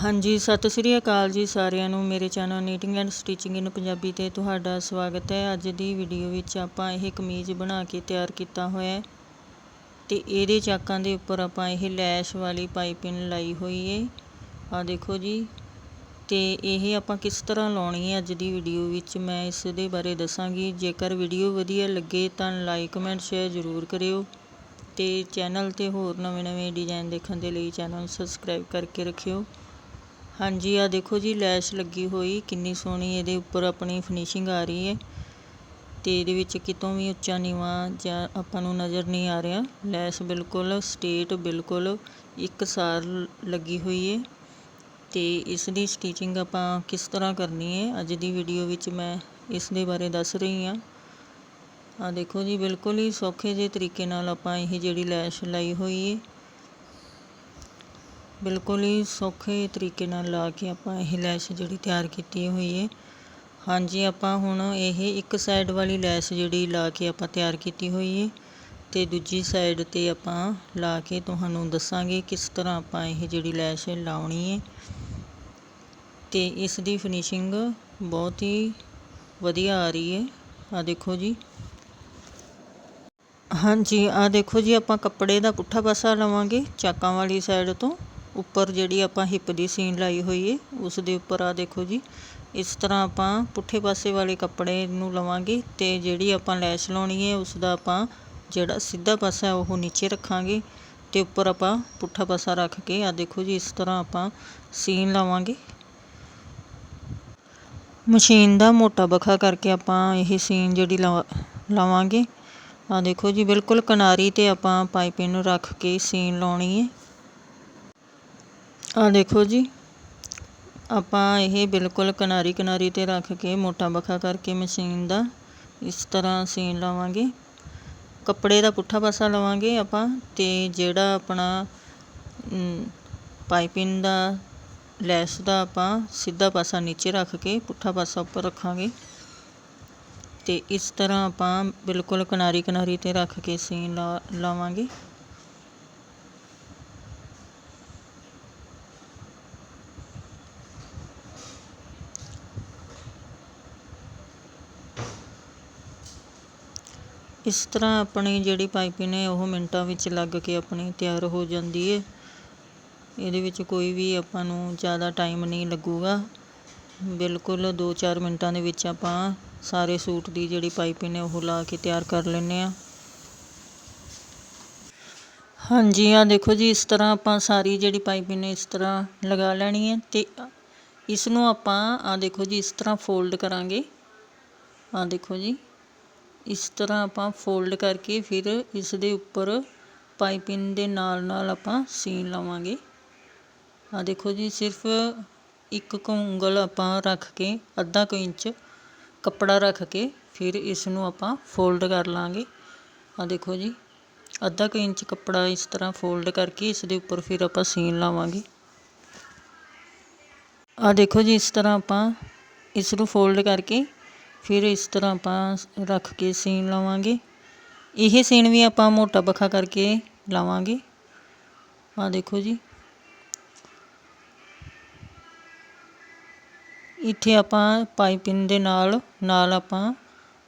ਹਾਂਜੀ, ਸਤਿ ਸ੍ਰੀ ਅਕਾਲ ਜੀ ਸਾਰਿਆਂ ਨੂੰ। ਮੇਰੇ channel knitting and stitching in Punjabi ਤੇ ਤੁਹਾਡਾ ਸਵਾਗਤ ਹੈ। ਅੱਜ ਦੀ ਵੀਡੀਓ ਵਿੱਚ ਆਪਾਂ ਇਹ ਕਮੀਜ਼ ਬਣਾ ਕੇ ਤਿਆਰ ਕੀਤਾ ਹੋਇਆ ਹੈ ਤੇ ਇਹਦੇ ਚਾਕਾਂ ਦੇ ਉੱਪਰ ਆਪਾਂ ਇਹ ਲੈਸ਼ ਵਾਲੀ ਪਾਈਪਿੰਗ ਲਾਈ ਹੋਈ ਹੈ। ਆ ਦੇਖੋ ਜੀ, ਤੇ ਇਹ ਆਪਾਂ ਕਿਸ ਤਰ੍ਹਾਂ ਲਾਉਣੀ ਹੈ ਅੱਜ ਦੀ ਵੀਡੀਓ ਵਿੱਚ ਮੈਂ ਇਸ ਦੇ ਬਾਰੇ ਦੱਸਾਂਗੀ। ਜੇਕਰ ਵੀਡੀਓ ਵਧੀਆ ਲੱਗੇ ਤਾਂ ਲਾਈਕ ਕਮੈਂਟ ਸ਼ੇਅਰ ਜ਼ਰੂਰ ਕਰਿਓ ਤੇ ਚੈਨਲ ਤੇ ਹੋਰ ਨਵੇਂ-ਨਵੇਂ ਡਿਜ਼ਾਈਨ ਦੇਖਣ ਦੇ ਲਈ ਚੈਨਲ ਸਬਸਕ੍ਰਾਈਬ ਕਰਕੇ ਰੱਖਿਓ। ਹਾਂਜੀ ਆ ਦੇਖੋ ਜੀ, ਲੈਸ਼ ਲੱਗੀ ਹੋਈ, ਕਿੰਨੀ ਸੋਹਣੀ ਇਹਦੇ ਉੱਪਰ ਆਪਣੀ ਫਿਨਿਸ਼ਿੰਗ ਆ ਰਹੀ ਹੈ। ਤੇ ਇਹਦੇ ਵਿੱਚ ਕਿਤੋਂ ਵੀ ਉੱਚਾ ਨੀਵਾਂ ਜਾਂ ਆਪਾਂ ਨੂੰ ਨਜ਼ਰ ਨਹੀਂ ਆ ਰਿਹਾ। ਲੈਸ਼ ਬਿਲਕੁਲ ਸਟੇਟ ਬਿਲਕੁਲ ਇੱਕਸਾਰ ਲੱਗੀ ਹੋਈ ਹੈ। ਤੇ ਇਸ ਦੀ ਸਟਿਚਿੰਗ ਆਪਾਂ ਕਿਸ ਤਰ੍ਹਾਂ ਕਰਨੀ ਹੈ, ਅੱਜ ਦੀ ਵੀਡੀਓ ਵਿੱਚ ਮੈਂ ਇਸ ਦੇ ਬਾਰੇ ਦੱਸ ਰਹੀ ਹਾਂ। ਆ ਦੇਖੋ ਜੀ, ਬਿਲਕੁਲ ਹੀ ਸੌਖੇ ਜਿਹੇ ਤਰੀਕੇ ਨਾਲ ਆਪਾਂ ਇਹ ਜਿਹੜੀ ਲੈਸ਼ ਲਾਈ ਹੋਈ ਹੈ ਬਿਲਕੁਲ ਹੀ ਸੌਖੇ ਤਰੀਕੇ ਨਾਲ ਲਾ ਕੇ ਆਪਾਂ ਇਹ ਲੈਸ਼ ਜਿਹੜੀ ਤਿਆਰ ਕੀਤੀ ਹੋਈ ਹੈ ਹਾਂਜੀ, ਆਪਾਂ ਹੁਣ ਇਹ ਇੱਕ ਸਾਈਡ ਵਾਲੀ ਲੈਸ਼ ਜਿਹੜੀ ਲਾ ਕੇ ਆਪਾਂ ਤਿਆਰ ਕੀਤੀ ਹੋਈ ਹੈ ਤੇ ਦੂਜੀ ਸਾਈਡ ਤੇ ਆਪਾਂ ਲਾ ਕੇ ਤੁਹਾਨੂੰ ਦੱਸਾਂਗੇ ਕਿਸ ਤਰ੍ਹਾਂ ਆਪਾਂ ਇਹ ਜਿਹੜੀ ਲੈਸ਼ ਲਾਉਣੀ ਹੈ ਤੇ ਇਸ ਦੀ ਫਿਨਿਸ਼ਿੰਗ ਬਹੁਤ ਹੀ ਵਧੀਆ ਆ ਰਹੀ ਹੈ ਆ ਦੇਖੋ ਜੀ। ਹਾਂਜੀ ਆ ਦੇਖੋ ਜੀ, ਆਪਾਂ ਕੱਪੜੇ ਦਾ ਪੁੱਠਾ ਪਾਸਾ ਲਵਾਂਗੇ ਚਾਕਾਂ ਵਾਲੀ ਸਾਈਡ ਤੋਂ। ਉੱਪਰ ਜਿਹੜੀ ਆਪਾਂ ਹਿੱਪ ਦੀ ਸੀਨ ਲਾਈ ਹੋਈ ਏ, ਉਸ ਦੇ ਉੱਪਰ ਆ ਦੇਖੋ ਜੀ। ਇਸ ਤਰ੍ਹਾਂ ਆਪਾਂ ਪੁੱਠੇ ਪਾਸੇ ਵਾਲੇ ਕੱਪੜੇ ਨੂੰ ਲਵਾਂਗੇ ਤੇ ਜਿਹੜੀ ਆਪਾਂ ਲੈਸ਼ ਲਾਉਣੀ ਏ ਉਸ ਦਾ ਆਪਾਂ ਜਿਹੜਾ ਸਿੱਧਾ ਪਾਸਾ ਉਹ ਨੀਚੇ ਰੱਖਾਂਗੇ ਤੇ ਉੱਪਰ ਆਪਾਂ ਪੁੱਠਾ ਪਾਸਾ ਰੱਖ ਕੇ ਆ ਦੇਖੋ ਜੀ, ਇਸ ਤਰ੍ਹਾਂ ਆਪਾਂ ਸੀਨ ਲਾਵਾਂਗੇ। ਮਸ਼ੀਨ ਦਾ ਮੋਟਾ ਬਖਾ ਕਰਕੇ ਆਪਾਂ ਇਹ ਸੀਨ ਜਿਹੜੀ ਲਾਵਾਂਗੇ। ਆ ਦੇਖੋ ਜੀ, ਬਿਲਕੁਲ ਕਿਨਾਰੀ ਤੇ ਆਪਾਂ ਪਾਈਪਿੰਗ ਨੂੰ ਰੱਖ ਕੇ ਸੀਨ ਲਾਉਣੀ ਹੈ ਆ ਦੇਖੋ ਜੀ, ਆਪਾਂ ਇਹ ਬਿਲਕੁਲ ਕਿਨਾਰੀ ਕਿਨਾਰੀ ਤੇ ਰੱਖ ਕੇ ਮੋਟਾ ਬਖਾ ਕਰਕੇ ਮਸ਼ੀਨ ਦਾ ਇਸ ਤਰ੍ਹਾਂ ਸੀਨ ਲਾਵਾਂਗੇ। ਕੱਪੜੇ ਦਾ ਪੁੱਠਾ ਪਾਸਾ ਲਵਾਂਗੇ ਆਪਾਂ ਤੇ ਜਿਹੜਾ ਆਪਣਾ ਪਾਈਪਿੰਗ ਦਾ, ਲੈਸ ਦਾ ਆਪਾਂ ਸਿੱਧਾ ਪਾਸਾ ਨੀਚੇ ਰੱਖ ਕੇ ਪੁੱਠਾ ਪਾਸਾ ਉੱਪਰ ਰੱਖਾਂਗੇ। ਤੇ ਇਸ ਤਰ੍ਹਾਂ ਆਪਾਂ ਬਿਲਕੁਲ ਕਿਨਾਰੀ ਕਿਨਾਰੀ ਤੇ ਰੱਖ ਕੇ ਸੀਨ ਲਾਵਾਂਗੇ। ਇਸ ਤਰ੍ਹਾਂ ਆਪਣੀ ਜਿਹੜੀ ਪਾਈਪਿੰਗ ਹੈ ਉਹ ਮਿੰਟਾਂ ਵਿੱਚ ਲੱਗ ਕੇ ਆਪਣੀ ਤਿਆਰ ਹੋ ਜਾਂਦੀ ਹੈ ਇਹਦੇ ਵਿੱਚ ਕੋਈ ਵੀ ਆਪਾਂ ਨੂੰ ਜ਼ਿਆਦਾ ਟਾਈਮ ਨਹੀਂ ਲੱਗੂਗਾ। ਬਿਲਕੁਲ 2-4 ਮਿੰਟਾਂ ਦੇ ਵਿੱਚ ਆਪਾਂ ਸਾਰੇ ਸੂਟ ਦੀ ਜਿਹੜੀ ਪਾਈਪਿੰਗ ਹੈ ਉਹ ਲਾ ਕੇ ਤਿਆਰ ਕਰ ਲੈਂਦੇ ਆ ਹਾਂਜੀ ਆ ਦੇਖੋ ਜੀ, ਇਸ ਤਰ੍ਹਾਂ ਆਪਾਂ ਸਾਰੀ ਜਿਹੜੀ ਪਾਈਪਿੰਗ ਇਸ ਤਰ੍ਹਾਂ ਲਗਾ ਲੈਣੀ ਹੈ ਤੇ ਇਸ ਨੂੰ ਆਪਾਂ ਆ ਦੇਖੋ ਜੀ, ਇਸ ਤਰ੍ਹਾਂ ਫੋਲਡ ਕਰਾਂਗੇ। ਆ ਦੇਖੋ ਜੀ। ਇਸ ਤਰ੍ਹਾਂ ਆਪਾਂ ਫੋਲਡ ਕਰਕੇ ਫਿਰ ਇਸ ਦੇ ਉੱਪਰ ਪਾਈਪਿੰਗ ਦੇ ਨਾਲ ਨਾਲ ਆਪਾਂ ਸੀਨ ਲਵਾਂਗੇ। ਆ ਦੇਖੋ ਜੀ, ਸਿਰਫ ਇੱਕ ਕੁ ਉਂਗਲ ਆਪਾਂ ਰੱਖ ਕੇ, ਅੱਧਾ ਕੁ ਇੰਚ ਕੱਪੜਾ ਰੱਖ ਕੇ ਫਿਰ ਇਸ ਨੂੰ ਆਪਾਂ ਫੋਲਡ ਕਰ ਲਾਂਗੇ। ਆ ਦੇਖੋ ਜੀ, ਅੱਧਾ ਕੁ ਇੰਚ ਕੱਪੜਾ ਇਸ ਤਰ੍ਹਾਂ ਫੋਲਡ ਕਰਕੇ ਇਸ ਦੇ ਉੱਪਰ ਫਿਰ ਆਪਾਂ ਸੀਨ ਲਾਵਾਂਗੇ। ਆ ਦੇਖੋ ਜੀ, ਇਸ ਤਰ੍ਹਾਂ ਆਪਾਂ ਇਸ ਨੂੰ ਫੋਲਡ ਕਰਕੇ ਫਿਰ ਇਸ ਤਰ੍ਹਾਂ ਆਪਾਂ ਰੱਖ ਕੇ ਸੀਨ ਲਾਵਾਂਗੇ। ਇਹ ਸੀਨ ਵੀ ਆਪਾਂ ਮੋਟਾ ਬਖਾ ਕਰਕੇ ਲਾਵਾਂਗੇ। ਆ ਦੇਖੋ ਜੀ। ਇੱਥੇ ਆਪਾਂ ਪਾਈਪਿੰਗ ਦੇ ਨਾਲ ਨਾਲ ਆਪਾਂ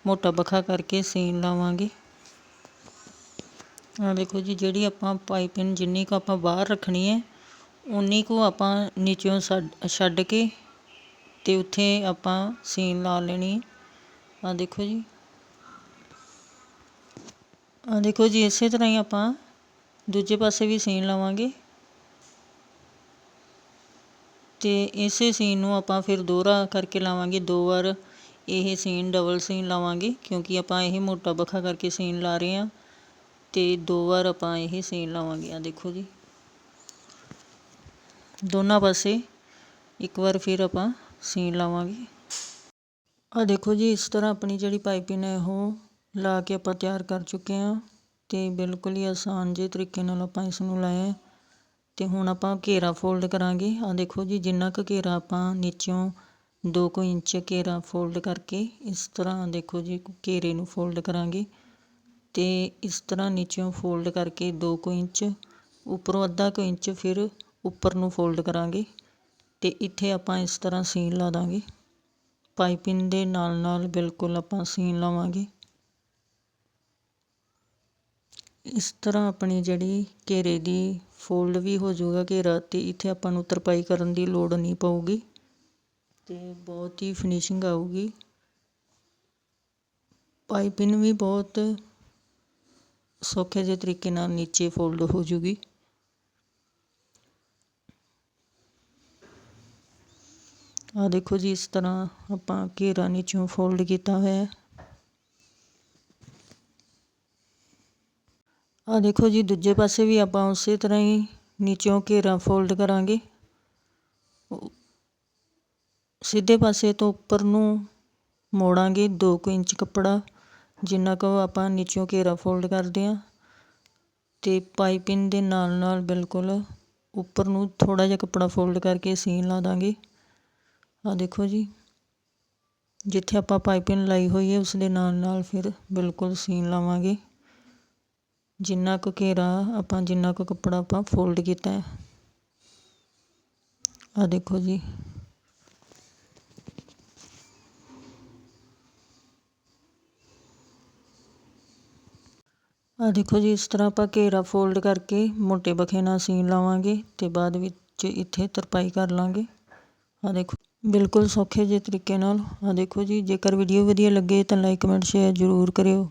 ਮੋਟਾ ਬਖਾ ਕਰਕੇ ਸੀਨ ਲਾਵਾਂਗੇ। ਆ ਦੇਖੋ ਜੀ, ਜਿਹੜੀ ਆਪਾਂ ਪਾਈਪਿੰਗ ਜਿੰਨੀ ਕੁ ਆਪਾਂ ਬਾਹਰ ਰੱਖਣੀ ਹੈ, ਉਨੀ ਕੁ ਆਪਾਂ ਨੀਚੋਂ ਛੱਡ ਕੇ ਤੇ ਉੱਥੇ ਆਪਾਂ ਸੀਨ ਲਾ ਲੈਣੀ। ਆ ਦੇਖੋ ਜੀ। ਆ ਦੇਖੋ ਜੀ, ਇਸੇ ਤਰ੍ਹਾਂ ਹੀ ਆਪਾਂ ਦੂਜੇ ਪਾਸੇ ਵੀ ਸੀਨ ਲਵਾਂਗੇ। ਤੇ ਇਸੇ ਸੀਨ ਨੂੰ ਆਪਾਂ ਫਿਰ ਦੋਹਰਾ ਕਰਕੇ ਲਾਵਾਂਗੇ, ਦੋ ਵਾਰ ਇਹ ਸੀਨ ਡਬਲ ਸੀਨ ਲਾਵਾਂਗੇ, ਕਿਉਂਕਿ ਆਪਾਂ ਇਹ ਮੋਟਾ ਬਖਾ ਕਰਕੇ ਸੀਨ ਲਾ ਰਹੇ ਹਾਂ। ਤੇ ਦੋ ਵਾਰ ਆਪਾਂ ਇਹ ਸੀਨ ਲਾਵਾਂਗੇ, ਆ ਦੇਖੋ ਜੀ। ਦੋਨਾਂ ਪਾਸੇ ਇੱਕ ਵਾਰ ਫਿਰ ਆਪਾਂ ਸੀਨ ਲਾਵਾਂਗੇ। ਆਹ ਦੇਖੋ ਜੀ, ਇਸ ਤਰ੍ਹਾਂ ਆਪਣੀ ਜਿਹੜੀ ਪਾਈਪਿੰਗ ਹੈ, ਉਹ ਲਾ ਕੇ ਆਪਾਂ ਤਿਆਰ ਕਰ ਚੁੱਕੇ ਹਾਂ ਤੇ ਬਿਲਕੁਲ ਹੀ ਆਸਾਨ ਜਿਹੇ ਤਰੀਕੇ ਨਾਲ ਆਪਾਂ ਇਸ ਨੂੰ ਲਾਇਆ ਤੇ ਹੁਣ ਆਪਾਂ ਘੇਰਾ ਫੋਲਡ ਕਰਾਂਗੇ। ਆਹ ਦੇਖੋ ਜੀ, ਜਿੰਨਾ ਕੁ ਘੇਰਾ ਆਪਾਂ ਨੀਚੋਂ 2 ਕੁ ਇੰਚ ਘੇਰਾ ਫੋਲਡ ਕਰਕੇ ਇਸ ਤਰ੍ਹਾਂ ਦੇਖੋ ਜੀ, ਘੇਰੇ ਨੂੰ ਫੋਲਡ ਕਰਾਂਗੇ। ਤੇ ਇਸ ਤਰ੍ਹਾਂ ਨੀਚੋਂ ਫੋਲਡ ਕਰਕੇ 2 ਕੁ ਇੰਚ, ਉੱਪਰੋਂ ਅੱਧਾ ਕੁ ਇੰਚ ਫਿਰ ਉੱਪਰ ਨੂੰ ਫੋਲਡ ਕਰਾਂਗੇ। ਤੇ ਇੱਥੇ ਆਪਾਂ ਇਸ ਤਰ੍ਹਾਂ ਸੀਨ ਲਾ ਦਾਂਗੇ। ਪਾਈਪਿੰਗ ਦੇ ਨਾਲ ਨਾਲ ਬਿਲਕੁਲ ਆਪਾਂ ਸੀਨ ਲਵਾਂਗੇ। ਇਸ ਤਰ੍ਹਾਂ ਆਪਣੀ ਜਿਹੜੀ ਘੇਰੇ ਦੀ ਫੋਲਡ ਵੀ ਹੋ ਜਾਊਗਾ ਘੇਰਾ ਅਤੇ ਇੱਥੇ ਆਪਾਂ ਨੂੰ ਤਰਪਾਈ ਕਰਨ ਦੀ ਲੋੜ ਨਹੀਂ ਪਊਗੀ ਅਤੇ ਬਹੁਤ ਹੀ ਫਿਨਿਸ਼ਿੰਗ ਆਊਗੀ। ਪਾਈਪਿੰਗ ਵੀ ਬਹੁਤ ਸੌਖੇ ਜਿਹੇ ਤਰੀਕੇ ਨਾਲ ਨੀਚੇ ਫੋਲਡ ਹੋ ਜੂਗੀ ਆਹ ਦੇਖੋ ਜੀ, ਇਸ ਤਰ੍ਹਾਂ ਆਪਾਂ ਘੇਰਾ ਨੀਚੋਂ ਫੋਲਡ ਕੀਤਾ ਹੋਇਆ ਆਹ ਦੇਖੋ ਜੀ, ਦੂਜੇ ਪਾਸੇ ਵੀ ਆਪਾਂ ਉਸੇ ਤਰ੍ਹਾਂ ਹੀ ਨੀਚੋਂ ਘੇਰਾ ਫੋਲਡ ਕਰਾਂਗੇ। ਸਿੱਧੇ ਪਾਸੇ ਤੋਂ ਉੱਪਰ ਨੂੰ ਮੋੜਾਂਗੇ 2 ਇੰਚ ਕੱਪੜਾ, ਜਿੰਨਾ ਕੁ ਆਪਾਂ ਨੀਚੋਂ ਘੇਰਾ ਫੋਲਡ ਕਰਦੇ ਆ ਤੇ ਪਾਈਪਿੰਗ ਦੇ ਨਾਲ ਨਾਲ ਬਿਲਕੁਲ ਉੱਪਰ ਨੂੰ ਥੋੜਾ ਜਿਹਾ ਕੱਪੜਾ ਫੋਲਡ ਕਰਕੇ ਸੀਨ ਲਾ ਦਾਂਗੇ। ਆ ਦੇਖੋ ਜੀ। ਜਿੱਥੇ ਆਪਾਂ ਪਾਈਪਿੰਗ ਲਾਈ ਹੋਈ ਹੈ ਉਸ ਦੇ ਨਾਲ ਨਾਲ ਫਿਰ ਬਿਲਕੁਲ ਸੀਨ ਲਾਵਾਂਗੇ। ਜਿੰਨਾ ਕੁ ਘੇਰਾ ਆਪਾਂ, ਜਿੰਨਾ ਕੁ ਕੱਪੜਾ ਆਪਾਂ ਫੋਲਡ ਕੀਤਾ ਹੈ। ਆ ਦੇਖੋ ਜੀ। ਆ ਦੇਖੋ ਜੀ, ਇਸ ਤਰ੍ਹਾਂ ਆਪਾਂ ਘੇਰਾ ਫੋਲਡ ਕਰਕੇ ਮੋਟੇ ਬਖੇ ਨਾਲ ਸੀਨ ਲਾਵਾਂਗੇ ਤੇ ਬਾਅਦ ਵਿੱਚ ਇੱਥੇ ਤਰਪਾਈ ਕਰ ਲਾਂਗੇ। ਆ ਦੇਖੋ। ਬਿਲਕੁਲ ਸੌਖੇ ਜਿਹੇ ਤਰੀਕੇ ਨਾਲ। ਆ ਦੇਖੋ ਜੀ, ਜੇਕਰ ਵੀਡੀਓ ਵਧੀਆ ਲੱਗੇ ਤਾਂ ਲਾਈਕ ਕਮੈਂਟ ਸ਼ੇਅਰ ਜ਼ਰੂਰ ਕਰਿਓ।